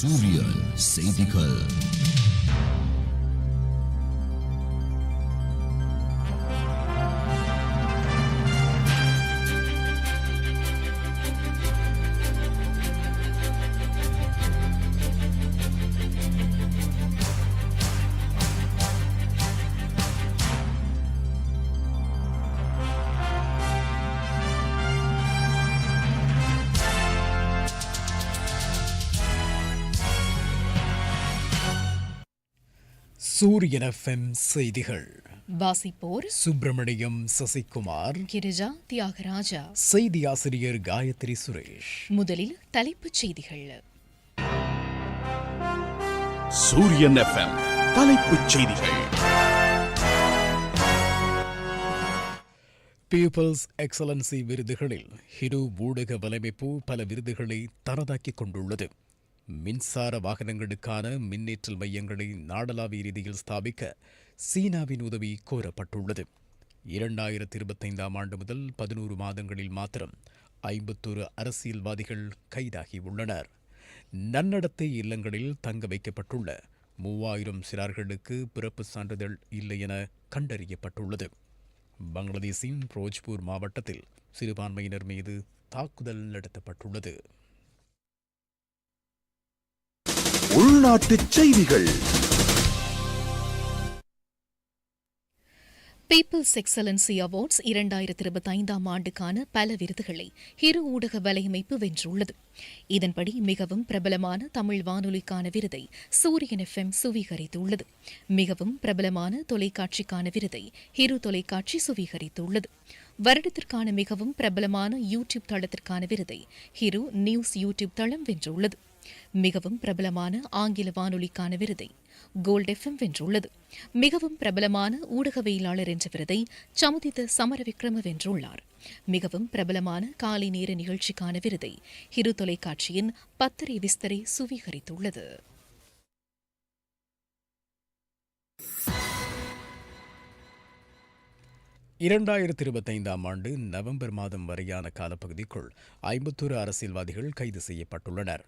சூரியன் செய்திகள் சூரியன் எஃப்எம் செய்திகள். வாசிப்போர் சுப்பிரமணியம் சசிகுமார். கிரிஜா தியாகராஜா. செய்தி ஆசிரியர் காயத்ரி சுரேஷ். முதலில் தலைப்புச் செய்திகள். சூரியன் எஃப்எம் தலைப்புச் செய்திகள். பீப்பிள்ஸ் எக்ஸலன்சி விருதுகளில் ஹிரு ஊடக வலைமைப்பு பல விருதுகளை தரதாக்கிக் கொண்டுள்ளது. மின்சார வாகனங்களுக்கான மின்னேற்றல் மையங்களை நாடளாவிய ரீதியில் ஸ்தாபிக்க சீனாவின் உதவி கோரப்பட்டுள்ளது. இரண்டாயிரத்தி இருபத்தைந்தாம் ஆண்டு முதல் பதினோரு மாதங்களில் மாத்திரம் ஐம்பத்தொரு அரசியல்வாதிகள் கைதாகியுள்ளனர். நன்னடத்தை இல்லங்களில் தங்க வைக்கப்பட்டுள்ள மூவாயிரம் சிறார்களுக்கு பிறப்பு சான்றிதழ் இல்லை என கண்டறியப்பட்டுள்ளது. பங்களாதேஷின் பிரோஜ்பூர் மாவட்டத்தில் சிறுபான்மையினர் மீது தாக்குதல் நடத்தப்பட்டுள்ளது. உள்நாட்டு செய்திகள். பீப்பிள்ஸ் எக்ஸலன்சி அவார்ட்ஸ் இரண்டாயிரத்தி இருபத்தைந்தாம் ஆண்டுக்கான பல விருதுகளை ஹிரு ஊடக வலையமைப்பு வென்றுள்ளது. இதன்படி மிகவும் பிரபலமான தமிழ் வானொலிக்கான விருதை சூரியன் எஃப்எம் சுவீகரித்துள்ளது. மிகவும் பிரபலமான தொலைக்காட்சிக்கான விருதை ஹிரு தொலைக்காட்சி சுவீகரித்துள்ளது. வருடத்திற்கான மிகவும் பிரபலமான யூடியூப் தளத்திற்கான விருதை ஹிரு நியூஸ் யூடியூப் தளம் வென்றுள்ளது. மிகவும் பிரபலமான ஆங்கில வானொலிக்கான விருதை கோல்ட் எஃப்எம் வென்றுள்ளது. மிகவும் பிரபலமான ஊடகவியலாளர் என்ற விருதை சமுதித்த சமரவிக்ரம வென்றுள்ளார் மிகவும் பிரபலமான காலை நேர நிகழ்ச்சிக்கான விருதை ஹிரு தொலைக்காட்சியின் பத்தரை விஸ்தரை சுவீகரித்துள்ளது. இரண்டாயிரத்தி இருபத்தைந்தாம் ஆண்டு நவம்பர் மாதம் வரையான காலப்பகுதிக்குள் ஐம்பத்தோரு அரசியல்வாதிகள் கைது செய்யப்பட்டுள்ளனர்.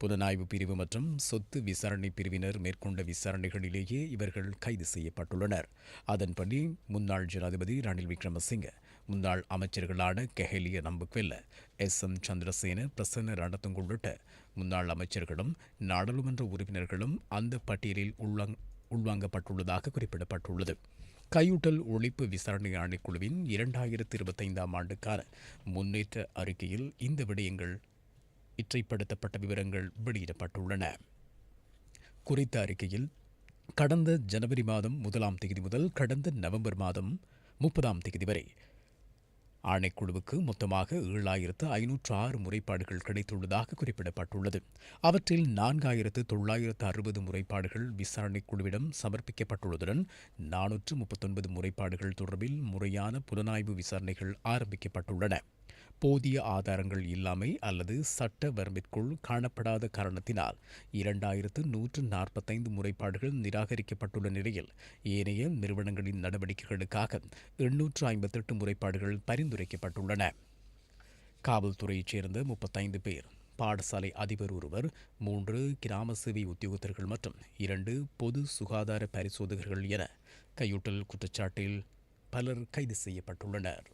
புலனாய்வு பிரிவு மற்றும் சொத்து விசாரணை பிரிவினர் மேற்கொண்ட விசாரணைகளிலேயே இவர்கள் கைது செய்யப்பட்டுள்ளனர். அதன்படி முன்னாள் ஜனாதிபதி ரணில் விக்ரமசிங்க முன்னாள் அமைச்சர்களான கெஹலிய நம்புக்வெல்ல எஸ். எம். சந்திரசேன பிரசன்ன ரணத்துங்க உள்ளிட்ட முன்னாள் அமைச்சர்களும் நாடாளுமன்ற உறுப்பினர்களும் அந்த பட்டியலில் உள்வாங் உள்வாங்கப்பட்டுள்ளதாக குறிப்பிடப்பட்டுள்ளது. கையூட்டல் ஒழிப்பு விசாரணை ஆணைக்குழுவின் இரண்டாயிரத்தி இருபத்தைந்தாம் ஆண்டுக்கான முன்னேற்ற அறிக்கையில் இந்த விடயங்கள் இற்றைப்படுத்தப்பட்ட விவரங்கள் வெளியிடப்பட்டுள்ளன. குறித்த அறிக்கையில் கடந்த ஜனவரி மாதம் முதலாம் தேதி முதல் கடந்த நவம்பர் மாதம் முப்பதாம் தேதி வரை ஆணைக்குழுவுக்கு மொத்தமாக ஏழாயிரத்து ஐநூற்று ஆறு முறைப்பாடுகள் கிடைத்துள்ளதாக குறிப்பிடப்பட்டுள்ளது. அவற்றில் நான்காயிரத்து தொள்ளாயிரத்து அறுபது முறைப்பாடுகள் விசாரணை குழுவிடம் சமர்ப்பிக்கப்பட்டுள்ளதுடன் நானூற்று முப்பத்தொன்பது முறைப்பாடுகள் தொடர்பில் முறையான புலனாய்வு விசாரணைகள் ஆரம்பிக்கப்பட்டுள்ளன. போதிய ஆதாரங்கள் இல்லாமை அல்லது சட்ட வரம்பிற்குள் காணப்படாத காரணத்தினால் இரண்டாயிரத்து நூற்று நாற்பத்தைந்து முறைப்பாடுகள் நிராகரிக்கப்பட்டுள்ள நிலையில் ஏனைய நிறுவனங்களின் நடவடிக்கைகளுக்காக எண்ணூற்று ஐம்பத்தெட்டு முறைப்பாடுகள் பரிந்துரைக்கப்பட்டுள்ளன. காவல்துறையைச் சேர்ந்த முப்பத்தைந்து பேர் பாடசாலை அதிபர் ஒருவர் மூன்று கிராம சேவை உத்தியோகத்தர்கள் மற்றும் இரண்டு பொது சுகாதார பரிசோதகர்கள் என கையூட்டல் குற்றச்சாட்டில் பலர் கைது செய்யப்பட்டுள்ளனர்.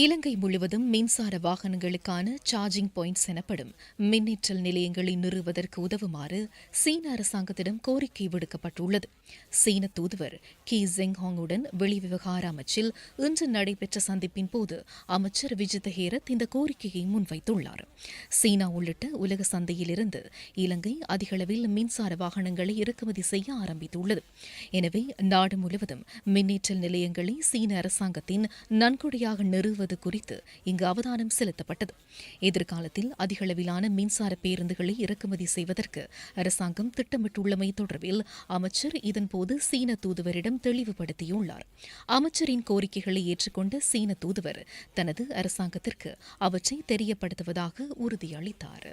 இலங்கை முழுவதும் மின்சார வாகனங்களுக்கான சார்ஜிங் பாயிண்ட்ஸ் எனப்படும் மின்னேற்றல் நிலையங்களை நிறுவுவதற்கு உதவுமாறு சீன அரசாங்கத்திடம் கோரிக்கை விடுக்கப்பட்டுள்ளது. சீன தூதுவர் கி ஜெங்ஹாங்குடன் வெளிவிவகார அமைச்சில் இன்று நடைபெற்ற சந்திப்பின் போது அமைச்சர் விஜித் ஹேரத் இந்த கோரிக்கையை முன்வைத்துள்ளார். சீனா உள்ளிட்ட உலக சந்தையிலிருந்து இலங்கை அதிகளவில் மின்சார வாகனங்களை இறக்குமதி செய்ய ஆரம்பித்துள்ளது. எனவே நாடு முழுவதும் மின்னேற்றல் நிலையங்களை சீன அரசாங்கத்தின் நன்கொடையாக நிறுவுவது குறித்து இங்கு அவதானம் செலுத்தப்பட்டது. எதிர்காலத்தில் அதிகளவிலான மின்சார பேருந்துகளை இறக்குமதி செய்வதற்கு அரசாங்கம் திட்டமிட்டுள்ளமை தொடர்பில் அமைச்சர் இதன்போது சீன தூதுவரிடம் தெளிவுபடுத்தியுள்ளார். அமைச்சரின் கோரிக்கைகளை ஏற்றுக்கொண்ட சீன தூதுவர் தனது அரசாங்கத்திற்கு அவற்றை தெரியப்படுத்துவதாக உறுதியளித்தார்.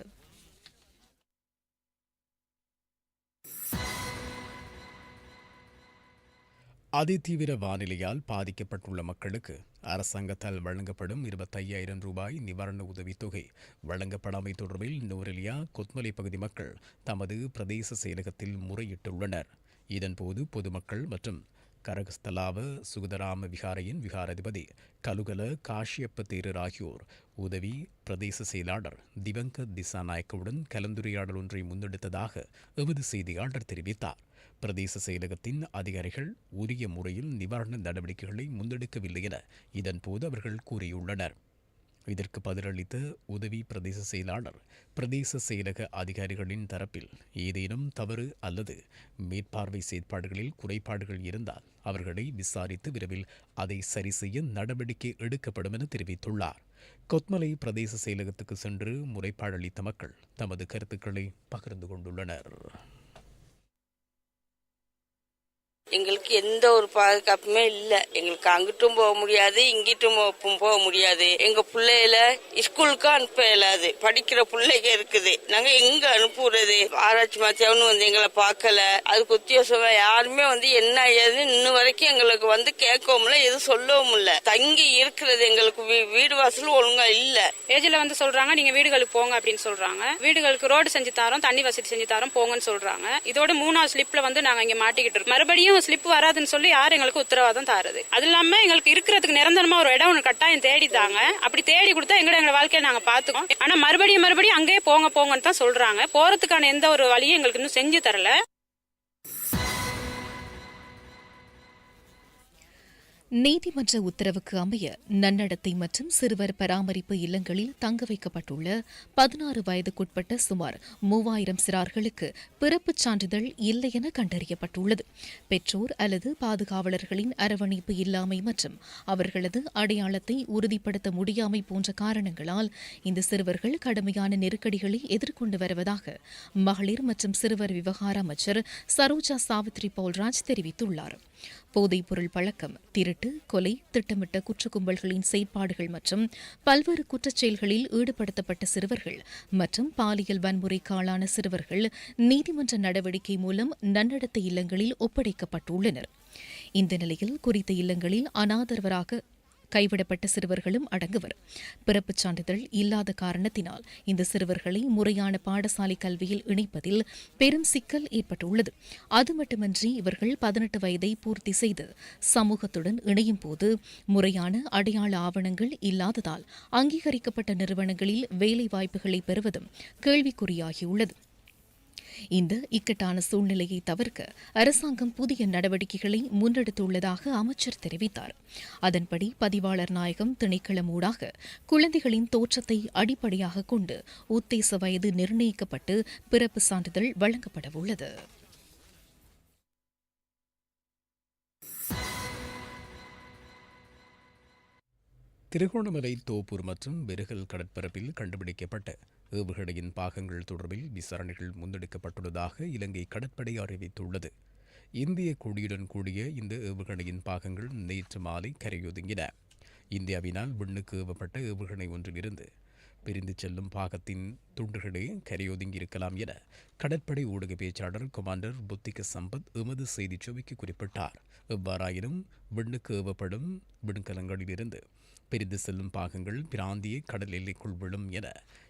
அதிதீவிர வானிலையால் பாதிக்கப்பட்டுள்ள மக்களுக்கு அரசாங்கத்தால் வழங்கப்படும் இருபத்தையாயிரம் ரூபாய் நிவாரண உதவித்தொகை வழங்கப்படாமை தொடர்பில் நூரெலியா கொத்மலை பகுதி மக்கள் தமது பிரதேச செயலகத்தில் முறையிட்டுள்ளனர். இதன்போது பொதுமக்கள் மற்றும் கரகஸ்தலாவ சுகதராம விகாரையின் விகாராதிபதி கலுகல காஷியப்ப தேரர் ஆகியோர் உதவி பிரதேச செயலாளர் திவங்க திசாநாயக்கவுடன் கலந்துரையாடல் ஒன்றை முன்னெடுத்ததாக எமது செய்தியாளர் தெரிவித்தார். பிரதேச செயலகத்தின் அதிகாரிகள் உரிய முறையில் நிவாரண நடவடிக்கைகளை முன்னெடுக்கவில்லை என இதன்போது அவர்கள் கூறியுள்ளனர். இதற்கு பதிலளித்த உதவி பிரதேச செயலாளர் பிரதேச செயலக அதிகாரிகளின் தரப்பில் ஏதேனும் தவறு அல்லது மேற்பார்வை செயற்பாடுகளில் குறைபாடுகள் இருந்தால் அவர்களை விசாரித்து விரைவில் அதை சரி செய்ய நடவடிக்கை எடுக்கப்படும் என தெரிவித்துள்ளார். கொத்மலை பிரதேச செயலகத்துக்கு சென்று முறைப்பாடளித்த மக்கள் தமது கருத்துக்களை பகிர்ந்து கொண்டுள்ளனர். எங்களுக்கு எந்த ஒரு பாதுகாப்புமே இல்ல. எங்களுக்கு அங்கிட்டும் போக முடியாது இங்கிட்டும் போ- போக முடியாது. எங்க பிள்ளையில ஸ்கூலுக்கு அனுப்ப இயலாது. படிக்கிற பிள்ளைங்க இருக்குது. நாங்க எங்க அனுப்புறது? ஆராய்ச்சி மாத்தியாவும் வந்து எங்களை பார்க்கல. அதுக்கு உத்தியோகமா யாருமே வந்து என்ன ஏதுன்னு இன்னும் வரைக்கும் எங்களுக்கு வந்து கேட்கவும் இல்ல எதுவும் சொல்லவும் இல்ல தங்கி இருக்கிறது எங்களுக்கு வீ- வீடு வாசல் ஒழுங்கா இல்ல. ஏஜில வந்து சொல்றாங்க நீங்க வீடுகளுக்கு போங்க அப்படின்னு சொல்றாங்க. வீடுகளுக்கு ரோடு செஞ்சு தரோம் தண்ணி வசதி செஞ்சு தரோம் போங்கன்னு சொல்றாங்க. இதோட மூணாவது ஸ்லிப்ல வந்து நாங்க இங்க மாட்டிக்கிட்டு இருக்கோம். மறுபடியும் ஸ்லிப் வராதுன்னு சொல்லி யார் எங்களுக்கு உத்தரவாதம் தாருது. அது இல்லாம எங்களுக்கு இருக்கிறதுக்கு நிரந்தரமா ஒரு இடம் ஒன்று கட்டாயம் தேடி தாங்க அப்படி தேடி கொடுத்தா எங்கட எங்க வாழ்க்கையை நாங்க பாத்துக்கோம் ஆனா மறுபடியும் மறுபடியும் அங்கேயே போங்க போங்கன்னு தான் சொல்றாங்க. போறதுக்கான எந்த ஒரு வழியும் எங்களுக்கு இன்னும் செஞ்சு தரல. நீதிமன்ற உத்தரவுக்கு அமைய நன்னடத்தை மற்றும் சிறுவர் பராமரிப்பு இல்லங்களில் தங்க வைக்கப்பட்டுள்ள பதினாறு வயதுக்குட்பட்ட சுமார் மூவாயிரம் சிறார்களுக்கு பிறப்புச் சான்றிதழ் இல்லை என கண்டறியப்பட்டுள்ளது. பெற்றோர் அல்லது பாதுகாவலர்களின் அரவணைப்பு இல்லாமை மற்றும் அவர்களது அடையாளத்தை உறுதிப்படுத்த முடியாமை போன்ற காரணங்களால் இந்த சிறுவர்கள் கடுமையான நெருக்கடிகளை எதிர்கொண்டு வருவதாக மகளிர் மற்றும் சிறுவர் விவகார அமைச்சர் சரோஜா சாவித்ரி பவுல்ராஜ் தெரிவித்துள்ளார். போதைப்பொருள் பழக்கம் திருட்டு கொலை திட்டமிட்ட குற்ற கும்பல்களின் செயற்பாடுகள் மற்றும் பல்வேறு குற்றச் செயல்களில் ஈடுபடுத்தப்பட்ட சிறுவர்கள் மற்றும் பாலியல் வன்முறைக்காளான சிறுவர்கள் நீதிமன்ற நடவடிக்கை மூலம் நன்னடத்தை இல்லங்களில் ஒப்படைக்கப்பட்டுள்ளனர். இந்த நிலையில் குறித்த இல்லங்களில் அனாதரவராக கைவிடப்பட்ட சிறுவர்களும் அடங்குவர். பிறப்புச் சான்றிதழ் இல்லாத காரணத்தினால் இந்த சிறுவர்களை முறையான பாடசாலை கல்வியில் இணைப்பதில் பெரும் சிக்கல் ஏற்பட்டுள்ளது. அது மட்டுமின்றி இவர்கள் பதினெட்டு வயதை பூர்த்தி செய்து சமூகத்துடன் இணையும் போது முறையான அடையாள ஆவணங்கள் இல்லாததால் அங்கீகரிக்கப்பட்ட நிறுவனங்களில் வேலை வாய்ப்புகளை பெறுவதும் கேள்விக்குறியாகியுள்ளது. இந்த இக்கட்டான சூழ்நிலையை தவிர்க்க அரசாங்கம் புதிய நடவடிக்கைகளை முன்னெடுத்துள்ளதாக அமைச்சர் தெரிவித்தார். அதன்படி பதிவாளர் நாயகம் திணைக்களம் ஊடாக குழந்தைகளின் தோற்றத்தை அடிப்படையாக கொண்டு உத்தேச வயது நிர்ணயிக்கப்பட்டு பிறப்பு சான்றிதழ் வழங்கப்படவுள்ளது. திருகோணமலை தோப்பூர் மற்றும் பெருகல் கடற்பரப்பில் கண்டுபிடிக்கப்பட்ட ஏவுகணையின் பாகங்கள் தொடர்பில் விசாரணைகள் முன்னெடுக்கப்பட்டுள்ளதாக இலங்கை கடற்படை அறிவித்துள்ளது. இந்திய கொடியுடன் கூடிய இந்த ஏவுகணையின் பாகங்கள் நேற்று மாலை கரையொதுங்கின. இந்தியாவினால் விண்ணுக்கு ஏவப்பட்ட ஏவுகணை ஒன்றிலிருந்து பிரிந்து செல்லும் பாகத்தின் துண்டுகளே கரையொதுங்கி இருக்கலாம் என கடற்படை ஊடக பேச்சாளர் கமாண்டர் புத்திக சம்பத் எமது செய்திச் சுவைக்கு குறிப்பிட்டார். எவ்வாறாயினும் விண்ணுக்கு ஏவப்படும் விண்கலங்களிலிருந்து பிரிந்து செல்லும் பாகங்கள் பிராந்திய கடல் எல்லைக்குள் விழும் என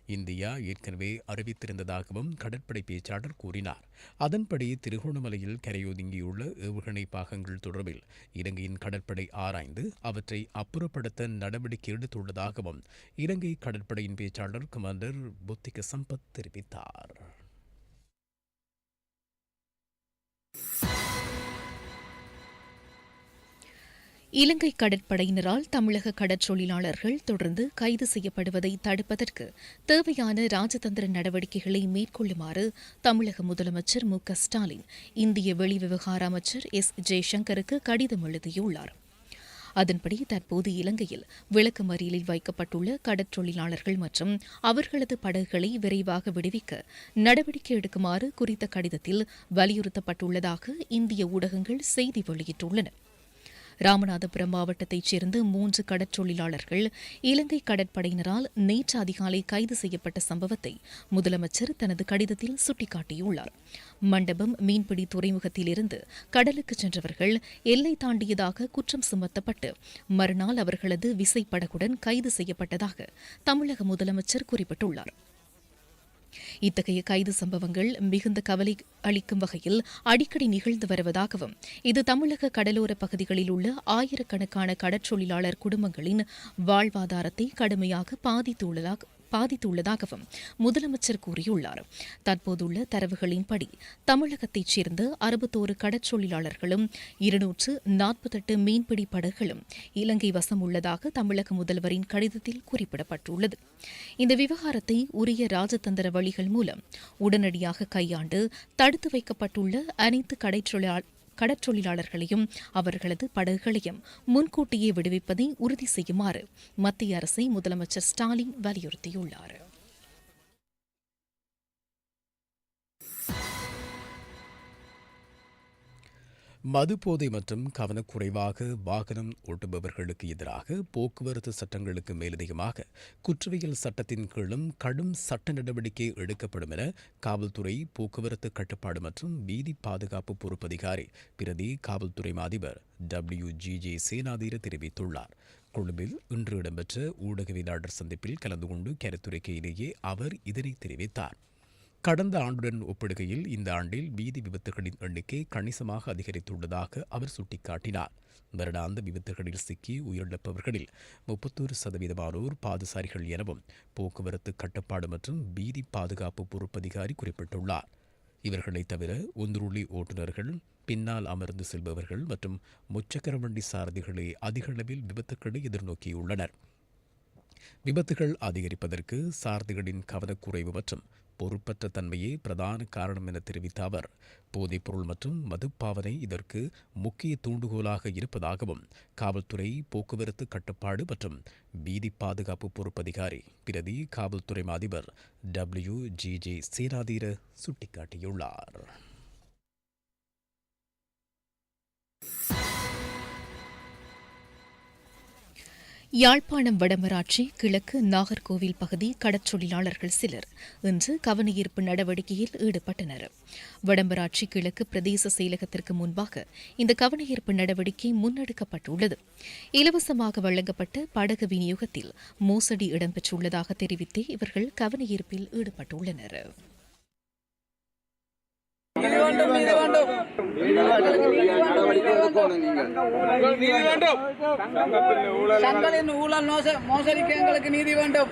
இந்தியா ஏற்கனவே அறிவித்திருந்ததாகவும் கடற்படை பேச்சாளர் கூறினார். அதன்படி திருகோணமலையில் கரையொதுங்கியுள்ள ஏவுகணை பாகங்கள் தொடர்பில் இலங்கையின் கடற்படை ஆராய்ந்து அவற்றை அப்புறப்படுத்த நடவடிக்கை எடுத்துள்ளதாகவும் இலங்கை கடற்படையின் பேச்சாளர் கமாண்டர் புத்திக சம்பத் தெரிவித்தார். இலங்கை கடற்படையினரால் தமிழக கடற்றொழிலாளர்கள் தொடர்ந்து கைது செய்யப்படுவதை தடுப்பதற்கு தேவையான ராஜதந்திர நடவடிக்கைகளை மேற்கொள்ளுமாறு தமிழக முதலமைச்சர் மு க ஸ்டாலின் இந்திய வெளிவிவகார அமைச்சர் எஸ் ஜெய்சங்கருக்கு கடிதம் எழுதியுள்ளார். அதன்படி தற்போது இலங்கையில் விளக்கமறியலில் வைக்கப்பட்டுள்ள கடற்றொழிலாளர்கள் மற்றும் அவர்களது படகுகளை விரைவாக விடுவிக்க நடவடிக்கை எடுக்குமாறு குறித்த கடிதத்தில் வலியுறுத்தப்பட்டுள்ளதாக இந்திய ஊடகங்கள் செய்தி வெளியிட்டுள்ளன. ராமநாதபுரம் மாவட்டத்தைச் சேர்ந்த மூன்று கடற்றொழிலாளர்கள் இலங்கை கடற்படையினரால் நேற்று அதிகாலை கைது செய்யப்பட்ட சம்பவத்தை முதலமைச்சர் தனது கடிதத்தில் சுட்டிக்காட்டியுள்ளார். மண்டபம் மீன்பிடி துறைமுகத்திலிருந்து கடலுக்கு சென்றவர்கள் எல்லை தாண்டியதாக குற்றம் சுமத்தப்பட்டு மறுநாள் அவர்களது விசைப்படகுடன் கைது செய்யப்பட்டதாக தமிழக முதலமைச்சர் குறிப்பிட்டுள்ளார். இத்தகைய கைது சம்பவங்கள் மிகுந்த கவலை அளிக்கும் வகையில் அடிக்கடி நிகழ்ந்து வருவதாகவும் இது தமிழக கடலோர பகுதிகளில் உள்ள ஆயிரக்கணக்கான கடற்றொழிலாளர் குடும்பங்களின் வாழ்வாதாரத்தை கடுமையாக பாதித்துள்ளதாக பாதித்துள்ளதாகவும் முதலமைச்சர் கூறியுள்ளார். தற்போதுள்ள தரவுகளின்படி தமிழகத்தைச் சேர்ந்த அறுபத்தோரு கடற்றொழிலாளர்களும் இருநூற்று நாற்பத்தெட்டு மீன்பிடி படகுகளும் இலங்கை வசம் உள்ளதாக தமிழக முதல்வரின் கடிதத்தில் குறிப்பிடப்பட்டுள்ளது. இந்த விவகாரத்தை உரிய ராஜதந்திர வழிகள் மூலம் உடனடியாக கையாண்டு தடுத்து வைக்கப்பட்டுள்ள அனைத்து கடைற்றொழிலாளர் கடற்றொழிலாளர்களையும் அவர்களது படகுகளையும் முன்கூட்டியே விடுவிப்பதை உறுதி செய்யுமாறு மத்திய அரசை முதலமைச்சர் ஸ்டாலின் வலியுறுத்தியுள்ளார். மதுபோதை மற்றும் கவனக்குறைவாக வாகனம் ஓட்டுபவர்களுக்கு எதிராக போக்குவரத்து சட்டங்களுக்கு மேலதிகமாக குற்றவியல் சட்டத்தின் கீழும் கடும் சட்ட நடவடிக்கை எடுக்கப்படும் என காவல்துறை போக்குவரத்து கட்டுப்பாடு மற்றும் வீதி பாதுகாப்பு பொறுப்பதிகாரி பிரதி காவல்துறை அதிபர் டபிள்யூ ஜி ஜே சேனாதீர தெரிவித்துள்ளார். கொழும்பில் இன்று இடம்பெற்ற ஊடகவியலாளர் சந்திப்பில் கலந்து கொண்டு கருத்துரைக்கையிலேயே அவர் இதனை தெரிவித்தார். கடந்த ஆண்டுடன் ஒப்பிடுகையில் இந்த ஆண்டில் வீதி விபத்துகளின் எண்ணிக்கை கணிசமாக அதிகரித்துள்ளதாக அவர் சுட்டிக்காட்டினார். வருடாந்த விபத்துகளில் சிக்கி உயிரிழப்பவர்களில் முப்பத்தோரு சதவீதமானோர் பாதசாரிகள் எனவும் போக்குவரத்து கட்டுப்பாடு மற்றும் வீதி பாதுகாப்பு பொறுப்பதிகாரி குறிப்பிட்டுள்ளார். இவர்களைத் தவிர ஒன்றுள்ளி ஓட்டுநர்கள் பின்னால் அமர்ந்து செல்பவர்கள் மற்றும் முச்சக்கர வண்டி சாரதிகளே அதிகளவில் விபத்துக்களை எதிர்நோக்கியுள்ளனர். விபத்துகள் அதிகரிப்பதற்கு சாரதிகளின் கவனக்குறைவு மற்றும் பொறுப்பற்ற தன்மையே பிரதான காரணம் என தெரிவித்த அவர் போதைப்பொருள் மற்றும் மதுப்பாவனை இதற்கு முக்கிய தூண்டுகோலாக இருப்பதாகவும் காவல்துறை போக்குவரத்து கட்டுப்பாடு மற்றும் வீதி பாதுகாப்பு பொறுப்பதிகாரி பிரதி காவல்துறை அதிபர் டபிள்யூ ஜி ஜே சேனாதீர சுட்டிக்காட்டியுள்ளார். யாழ்ப்பாணம் வடமராட்சி கிழக்கு நாகர்கோவில் பகுதி கடற்றொழிலாளர்கள் சிலர் இன்று கவனஈர்ப்பு நடவடிக்கையில் ஈடுபட்டனர். வடமராட்சி கிழக்கு பிரதேச செயலகத்திற்கு முன்பாக இந்த கவனஈர்ப்பு நடவடிக்கை முன்னெடுக்கப்பட்டுள்ளது. இலவசமாக வழங்கப்பட்ட படகு விநியோகத்தில் மோசடி இடம்பெற்றுள்ளதாக தெரிவித்தே இவர்கள் கவனஈர்ப்பில் ஈடுபட்டுள்ளனர். வேண்டும் நீதி வேண்டும். சங்கலின் ஊழல் மோசடிக்கு எங்களுக்கு நீதி வேண்டும்.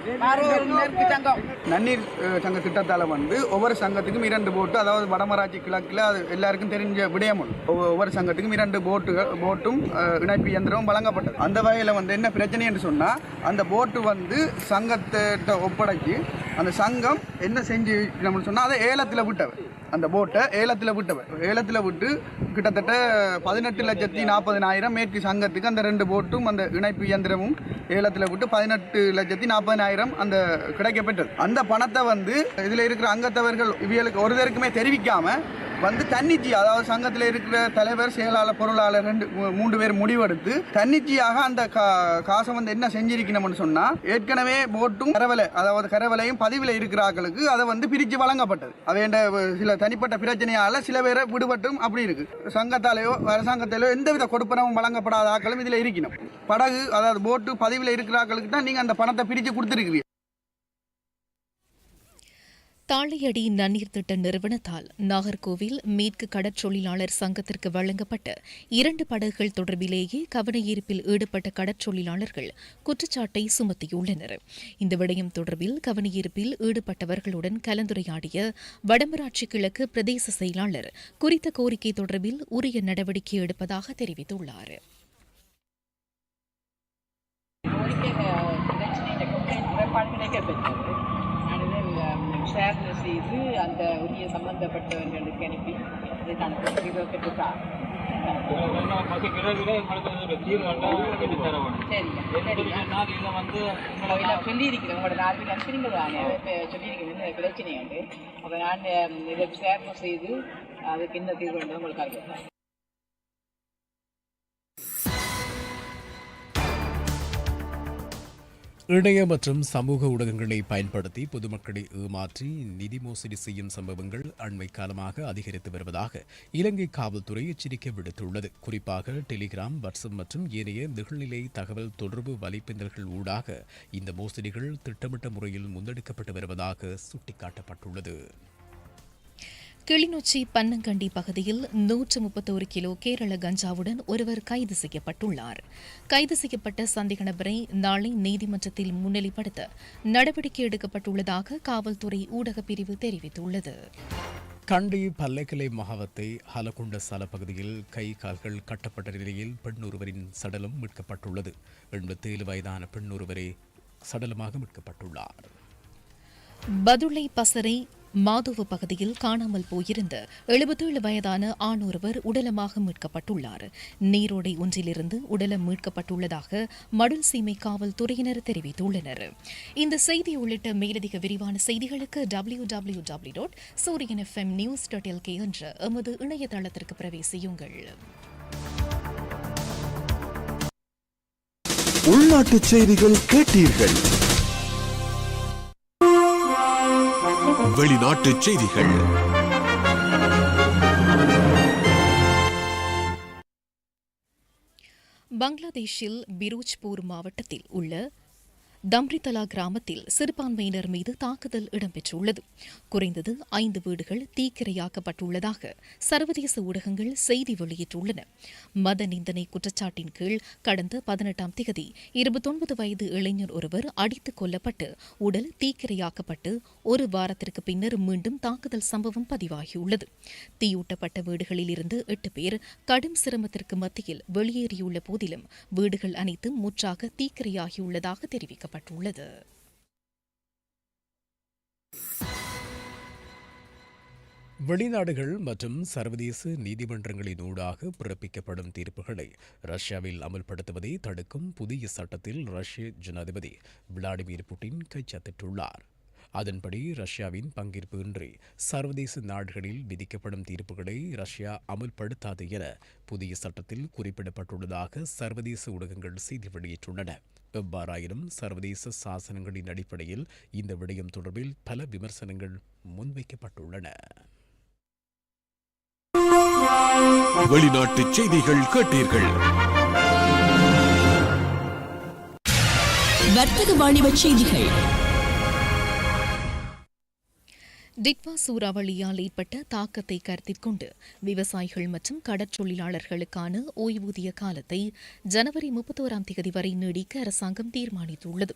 சங்கம். நன்னீர் சங்க திட்டத்தால் வந்து ஒவ்வொரு சங்கத்துக்கும் இரண்டு போட்டு அதாவது வடமராட்சி கிழக்கில் அது எல்லாருக்கும் தெரிஞ்ச விடயம் ஒவ்வொரு சங்கத்துக்கும் இரண்டு போட்டுகள் போட்டும் இணைப்பு இயந்திரமும் வழங்கப்பட்டது. அந்த வகையில் வந்து என்ன பிரச்சனை என்று சொன்னால் அந்த போட்டு வந்து சங்கத்திட்ட ஒப்படைச்சு அந்த சங்கம் என்ன செஞ்சு நம்ம சொன்னால் அதை ஏலத்தில் விட்டவர். அந்த போட்டை ஏலத்தில் விட்டவர் ஏலத்தில் விட்டு கிட்டத்தட்ட பதினெட்டு லட்சத்தி நாற்பதினாயிரம் மேற்கு சங்கத்துக்கு அந்த ரெண்டு போட்டும் அந்த இணைப்பு இயந்திரமும் ஏலத்தில் விட்டு பதினெட்டு லட்சத்தி நாற்பதினாயிரம் அந்த கிடைக்கப்பெற்றது. அந்த பணத்தை வந்து இதில் இருக்கிற அங்கத்தவர்கள் இவியலுக்கு ஒருதருக்குமே தெரிவிக்காமல் வந்து தன்னிச்சை அதாவது சங்கத்தில் இருக்கிற தலைவர் செயலாளர் பொருளாளர் ரெண்டு மூன்று பேர் முடிவெடுத்து தன்னிச்சையாக அந்த கா- காசை வந்து என்ன செஞ்சிருக்கணும்னு சொன்னால் ஏற்கனவே போட்டும் கரவலை அதாவது கரவலையும் பதிவில் இருக்கிற ஆக்களுக்கு அதை வந்து பிரித்து வழங்கப்பட்டது. அவைண்ட சில தனிப்பட்ட பிரச்சனையால் சில பேரை விடுபட்டும் அப்படி இருக்கு. சங்கத்தாலேயோ அரசாங்கத்தாலேயோ எந்தவித கொடுப்பனவும் வழங்கப்படாத ஆக்களும் இதில் இருக்கணும். படகு அதாவது போட்டு பதிவில் இருக்கிற ஆக்களுக்கு தான் நீங்கள் அந்த பணத்தை பிரித்து கொடுத்துருக்கிறீங்க தாளையடி நன்னீர் திட்ட நிறுவனத்தால் நாகர்கோவில் மேற்கு கடற்றொழிலாளர் சங்கத்திற்கு வழங்கப்பட்ட இரண்டு படகுகள் தொடர்பிலேயே கவனஈர்ப்பில் ஈடுபட்ட கடற்றொழிலாளர்கள் குற்றச்சாட்டை சுமத்தியுள்ளனர். இந்த விடயம் தொடர்பில் கவனஈர்ப்பில் ஈடுபட்டவர்களுடன் கலந்துரையாடிய வடமராட்சி கிழக்கு பிரதேச செயலாளர் குறித்த கோரிக்கை தொடர்பில் உரிய நடவடிக்கை எடுப்பதாக தெரிவித்துள்ளார். விசாரணை செய்து அந்த உரிய சம்பந்தப்பட்டவர்களுக்கு அனுப்பி அதை நான் பெற்றுத்தான் சொல்லியிருக்கிறேன் உங்களோட நாலு அனுப்பிங்க தானே சொல்லியிருக்கிறேன் பிரச்சனை உண்டு அப்போ நான் இதை விசாரணை செய்து அதுக்கு என்ன தீர்வு உங்களுக்கு அறிவிப்பேன் இணைய மற்றும் சமூக ஊடகங்களை பயன்படுத்தி பொதுமக்களை ஏமாற்றி நிதி மோசடி செய்யும் சம்பவங்கள் அண்மை காலமாக அதிகரித்து வருவதாக இலங்கை காவல்துறை எச்சரிக்கை விடுத்துள்ளது. குறிப்பாக டெலிகிராம் வாட்ஸ்அப் மற்றும் ஏனைய நிகழ்நிலை தகவல் தொடர்பு வலைப்பின்னல்கள் ஊடாக இந்த மோசடிகள் திட்டமிட்ட முறையில் முன்னெடுக்கப்பட்டு வருவதாக சுட்டிக்காட்டப்பட்டுள்ளது. கிளிநொச்சி பன்னங்கண்டி பகுதியில் நூற்று முப்பத்தோரு கிலோ கேரள கஞ்சாவுடன் ஒருவர் கைது செய்யப்பட்டுள்ளார். கைது செய்யப்பட்ட சந்தேக நபரை நாளை நீதிமன்றத்தில் முன்னிலைப்படுத்த நடவடிக்கை எடுக்கப்பட்டுள்ளதாக காவல்துறை ஊடகப் பிரிவு தெரிவித்துள்ளது. கண்டி பல்லைக்கலை மாவத்தை ஹலகுண்ட சால பகுதியில் கை கால்கள் கட்டப்பட்ட நிலையில் பெண் ஒருவரின் சடலம் மீட்கப்பட்டுள்ளது. எண்பத்தேழு வயதான பெண் ஒருவரே சடலமாக மீட்கப்பட்டுள்ளார். பதுளை பசறை மாதுவ பகுதியில் காணாமல் போயிருந்த எழுபத்தேழு வயதான ஆண் ஒருவர் உடலமாக மீட்கப்பட்டுள்ளார். நீரோடை ஒன்றிலிருந்து உடலம் மீட்கப்பட்டுள்ளதாக மடல் சீமை காவல்துறையினர் தெரிவித்துள்ளனர். இந்த செய்தி உள்ளிட்ட மேலதிக விரிவான செய்திகளுக்கு W W W dot Sooriyan FM news dot LK என்ற எமது இணையதளத்திற்கு பிரவேசியுங்கள். உள்நாட்டு செய்திகள் கேட்டீர்கள். வெளிநாட்டு செய்திகள். பங்களாதேஷில் பிரோஜ்பூர் மாவட்டத்தில் உள்ள தம்ரிதலா கிராமத்தில் சிறுபான்மையினர் மீது தாக்குதல் இடம்பெற்றுள்ளது. குறைந்தது ஐந்து வீடுகள் தீக்கிரையாக்கப்பட்டுள்ளதாக சர்வதேச ஊடகங்கள் செய்தி வெளியிட்டுள்ளன. மத நிந்தனை குற்றச்சாட்டின் கீழ் கடந்த பதினெட்டாம் திகதி இருபத்தொன்பது வயது இளைஞர் ஒருவர் அடித்துக் கொல்லப்பட்டு உடல் தீக்கிரையாக்கப்பட்டு ஒரு வாரத்திற்கு பின்னர் மீண்டும் தாக்குதல் சம்பவம் பதிவாகியுள்ளது. தீயூட்டப்பட்ட வீடுகளில் இருந்து எட்டு பேர் கடும் சிரமத்திற்கு மத்தியில் வெளியேறியுள்ள போதிலும் வீடுகள் அனைத்தும் முற்றாக தீக்கிரையாகியுள்ளதாக தெரிவிக்கப்பட்டுள்ளது வெளிநாடுகள் மற்றும் சர்வதேச நீதிமன்றங்களின் ஊடாக பிறப்பிக்கப்படும் தீர்ப்புகளை ரஷ்யாவில் அமல்படுத்துவதை தடுக்கும் புதிய சட்டத்தில் ரஷ்ய ஜனாதிபதி விளாடிமிர் புட்டின் கைச்சாத்திட்டுள்ளார் அதன்படி ரஷ்யாவின் பங்கேற்பு இன்றி சர்வதேச நாடுகளில் விதிக்கப்படும் தீர்ப்புகளை ரஷ்யா அமல்படுத்தாது என புதிய சட்டத்தில் குறிப்பிடப்பட்டுள்ளதாக சர்வதேச ஊடகங்கள் செய்தி வெளியிட்டுள்ளன. எவ்வாறாயினும் சர்வதேச சாசனங்களின் அடிப்படையில் இந்த விடயம் தொடர்பில் பல விமர்சனங்கள் முன்வைக்கப்பட்டுள்ளன. வெளிநாட்டு செய்திகள் கேட்டீர்கள். வர்த்தக வாணிப செய்திகள். டிட்வா சூறாவளியால் ஏற்பட்ட தாக்கத்தை கருத்தில் கொண்டு விவசாயிகள் மற்றும் கடற்றொழிலாளர்களுக்கான ஓய்வூதிய காலத்தை ஜனவரி முப்பத்தோராம் தேதி வரை நீடிக்க அரசாங்கம் தீர்மானித்துள்ளது.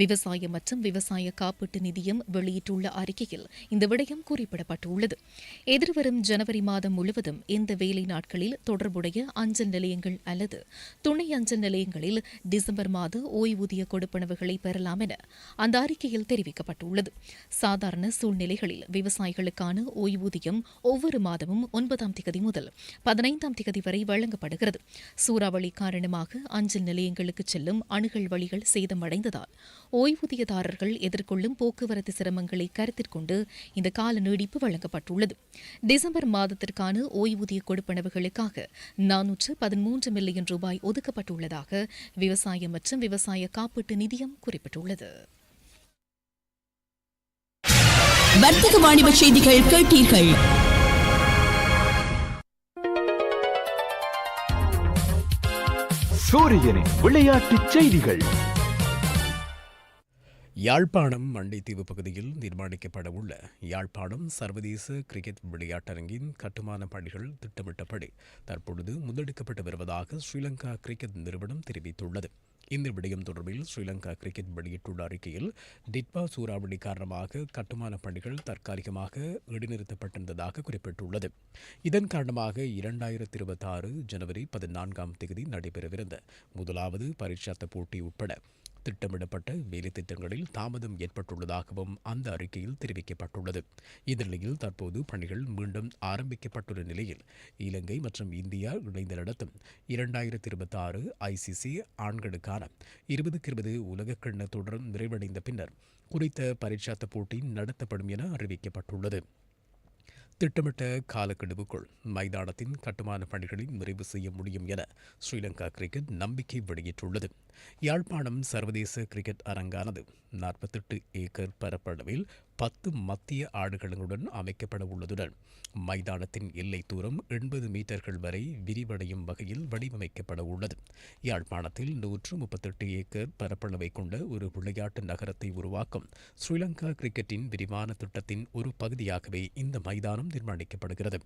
விவசாய மற்றும் விவசாய காப்பீட்டு நிதியம் வெளியிட்டுள்ள அறிக்கையில் இந்த விடயம் குறிப்பிடப்பட்டுள்ளது. எதிர்வரும் ஜனவரி மாதம் முழுவதும் இந்த வேலை நாட்களில் தொடர்புடைய அஞ்சல் நிலையங்கள் அல்லது துணை அஞ்சல் நிலையங்களில் டிசம்பர் மாத ஓய்வூதிய கொடுப்பனவுகளை பெறலாம் என அந்த அறிக்கையில் தெரிவிக்கப்பட்டுள்ளது. சாதாரண சூழ்நிலைகளில் விவசாயிகளுக்கான ஓய்வூதியம் ஒவ்வொரு மாதமும் ஒன்பதாம் திகதி முதல் பதினைந்தாம் திகதி வரை வழங்கப்படுகிறது. சூறாவளி காரணமாக அஞ்சல் நிலையங்களுக்கு செல்லும் அணுகல் வழிகள் சேதமடைந்ததால் ஓய்வூதியதாரர்கள் எதிர்கொள்ளும் போக்குவரத்து சிரமங்களை கருத்தில் கொண்டு இந்த கால நீடிப்பு வழங்கப்பட்டுள்ளது. டிசம்பர் மாதத்திற்கான ஓய்வூதிய கொடுப்பனவுகளுக்காக நானூற்று பதிமூன்று மில்லியன் ரூபாய் ஒதுக்கப்பட்டுள்ளதாக விவசாய மற்றும் விவசாய காப்பீட்டு நிதியம் குறிப்பிட்டுள்ளது. வர்த்தக வாணிப செய்திகள் கேட்டீர்கள். சூரியனின் விளையாட்டுச் செய்திகள். யாழ்ப்பாணம் மண்டைத்தீவு பகுதியில் நிர்மாணிக்கப்பட உள்ள யாழ்ப்பாணம் சர்வதேச கிரிக்கெட் விளையாட்டரங்கின் கட்டுமான பணிகள் திட்டமிட்டபடி தற்பொழுது முன்னெடுக்கப்பட்டு வருவதாக ஸ்ரீலங்கா கிரிக்கெட் நிறுவனம் தெரிவித்துள்ளது. இந்த விடயம் தொடர்பில் ஸ்ரீலங்கா கிரிக்கெட் வெளியிட்டுள்ள அறிக்கையில் டிட்பா சூறாவளி காரணமாக கட்டுமான பணிகள் தற்காலிகமாக இடைநிறுத்தப்பட்டிருந்ததாக குறிப்பிட்டுள்ளது. இதன் காரணமாக இரண்டாயிரத்தி இருபத்தாறு ஜனவரி பதினான்காம் தேதி நடைபெறவிருந்த முதலாவது பரீட்சாத்த போட்டி உட்பட திட்டமிடப்பட்ட வேலை திட்டங்களில் தாமதம் ஏற்பட்டுள்ளதாகவும் அந்த அறிக்கையில் தெரிவிக்கப்பட்டுள்ளது. இந்நிலையில் தற்போது பணிகள் மீண்டும் ஆரம்பிக்கப்பட்டுள்ள நிலையில் இலங்கை மற்றும் இந்தியா இணைந்து நடத்தும் இரண்டாயிரத்தி இருபத்தி ஆறு ஐசிசி ஆண்களுக்கான இருபதுக்கு இருபது உலகக்கிண்ண தொடர் நிறைவடைந்த பின்னர் குறித்த பரீட்சாத்த போட்டி நடத்தப்படும் என அறிவிக்கப்பட்டுள்ளது. திட்டமிட்ட காலக்கெடுவுக்குள் மைதானத்தின் கட்டுமான பணிகளை நிறைவு செய்ய முடியும் என ஸ்ரீலங்கா கிரிக்கெட் நம்பிக்கை வெளியிட்டுள்ளது. யாழ்ப்பாணம் சர்வதேச கிரிக்கெட் அரங்கானது நாற்பத்தெட்டு ஏக்கர் பரப்பளவில் பத்து மத்திய ஆடுகளுடன் அமைக்கப்பட உள்ளதுடன் மைதானத்தின் எல்லை தூரம் எண்பது மீட்டர்கள் வரை விரிவடையும் வகையில் வடிவமைக்கப்பட உள்ளது. யாழ்ப்பாணத்தில் நூற்று முப்பத்தெட்டு ஏக்கர் பரப்பளவை கொண்ட ஒரு விளையாட்டு நகரத்தை உருவாக்கும் ஸ்ரீலங்கா கிரிக்கெட்டின் விரிவான திட்டத்தின் ஒரு பகுதியாகவே இந்த மைதானம் நிர்மாணிக்கப்படுகிறது.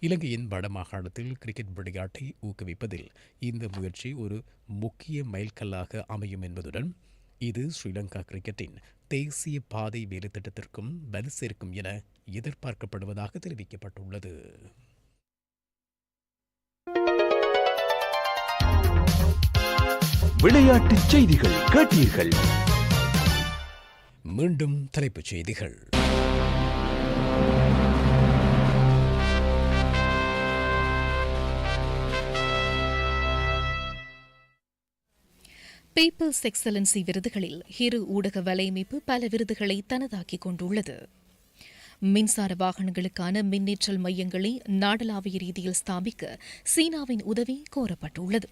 இலங்கையின் வடமாகாணத்தில் கிரிக்கெட் விளையாட்டை ஊக்குவிப்பதில் இந்த முயற்சி ஒரு முக்கிய மைல்கல்லாக அமையும் என்பதுடன் இது ஸ்ரீலங்கா கிரிக்கெட்டின் தேசிய பாதை வேலைத்திட்டத்திற்கும் வலு சேர்க்கும் என எதிர்பார்க்கப்படுவதாக தெரிவிக்கப்பட்டுள்ளது. விளையாட்டுச் செய்திகள் கேட்டீர்கள். மீண்டும் தலைப்புச் செய்திகள். பீப்புள்ஸ் எக்ஸலன்சி விருதுகளில் இரு ஊடக வலையமைப்பு பல விருதுகளை தனதாக்கிக் கொண்டுள்ளது. மின்சார வாகனங்களுக்கான மின்னேற்றல் மையங்களை நாடளாவிய ரீதியில் ஸ்தாபிக்க சீனாவின் உதவி கோரப்பட்டுள்ளது.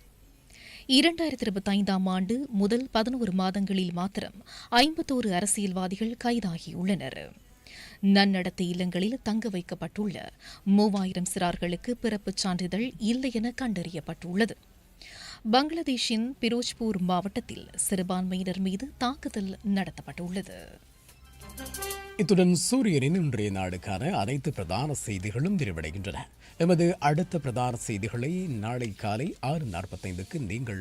இரண்டாயிரத்தி இருபத்தைந்தாம் ஆண்டு முதல் பதினோரு மாதங்களில் மாத்திரம் ஐம்பத்தோரு அரசியல்வாதிகள் கைதாகியுள்ளனர். நன்னடத்தை இல்லங்களில் தங்க வைக்கப்பட்டுள்ள மூவாயிரம் சிறார்களுக்கு பிறப்புச் சான்றிதழ் இல்லை என கண்டறியப்பட்டுள்ளது. பங்களாதேஷின் பிரோஜ்பூர் மாவட்டத்தில் சிறுபான்மையினர் மீது தாக்குதல் நடத்தப்பட்டுள்ளது. இத்துடன் சூரியனின் இன்றைய நாடுக்கான அனைத்து பிரதான செய்திகளும் நிறைவடைகின்றன. எமது அடுத்த பிரதான செய்திகளை நாளை காலை ஆறு நாற்பத்தைந்துக்கு நீங்கள்